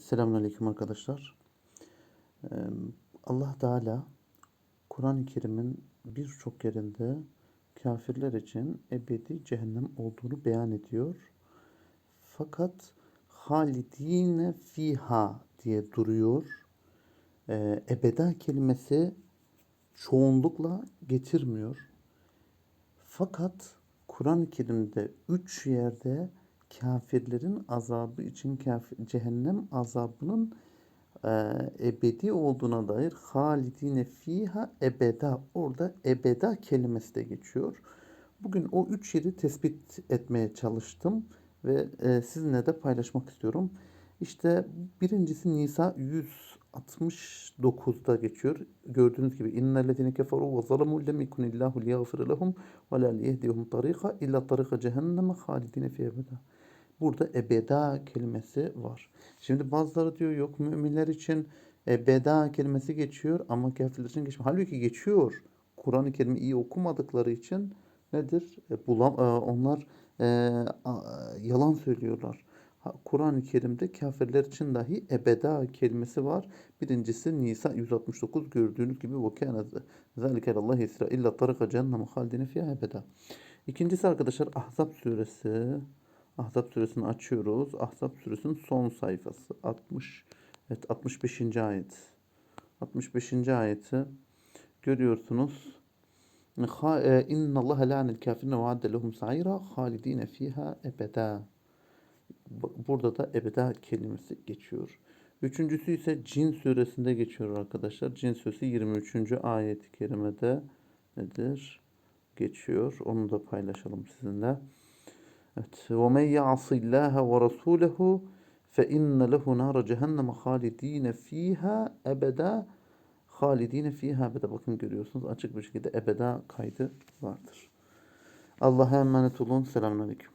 Selamünaleyküm arkadaşlar. Allah Teala Kur'an-ı Kerim'in birçok yerinde kafirler için ebedi cehennem olduğunu beyan ediyor. Fakat halidine fiha diye duruyor. Ebeda kelimesi çoğunlukla getirmiyor. Fakat Kur'an-ı Kerim'de üç yerde kafirlerin azabı için kafir, cehennem azabının e, ebedi olduğuna dair halidine fiha ebeda orada ebeda kelimesi de geçiyor. Bugün o üç yeri tespit etmeye çalıştım ve e, sizinle de paylaşmak istiyorum. İşte birincisi Nisa 169'da geçiyor. Gördüğünüz gibi innellezine keferu ve zalemu lem yekunillahu liyaghfir lehum ve la liyehdihum tariqa illa tariqa cehenneme halidine fiha ebeda. Burada ebeda kelimesi var. Şimdi bazıları diyor yok müminler için ebeda kelimesi geçiyor ama kafirler için geçmiyor. Halbuki geçiyor. Kur'an-ı Kerim'i iyi okumadıkları için nedir? E, bulam, e, onlar e, a, yalan söylüyorlar. Ha, Kur'an-ı Kerim'de kafirler için dahi ebeda kelimesi var. Birincisi Nisa 169 gördüğünüz gibi وَكَانَ ذَٰلِكَ اللّٰهِ إِسْرَا اِلَّا طَرِقَ جَهَنَّمَ خَالِدِينَ فِيهَا ebeda. İkincisi arkadaşlar Ahzab suresi. Ahzab suresini açıyoruz. Ahzab suresinin son sayfası. 60 evet 65. ayet. 65. ayeti görüyorsunuz. e, İnna Allah la'anel kafirine ve adde lehum sa'ira halidine fiha ebeda. Burada da ebeda kelimesi geçiyor. Üçüncüsü ise Cin suresinde geçiyor arkadaşlar. Cin suresi 23. ayet-i kerimede nedir? Geçiyor. Onu da paylaşalım sizinle. Evet. وَمَنْ يَعْصِ اللّٰهَ وَرَسُولَهُ فَاِنَّ لَهُ نَارَ جَهَنَّمَ خَالِد۪ينَ ف۪يهَا ebeda halidine fiha ebeda. Bakın görüyorsunuz açık bir şekilde ebeda kaydı vardır. Allah'a emanet olun. Selamünaleyküm.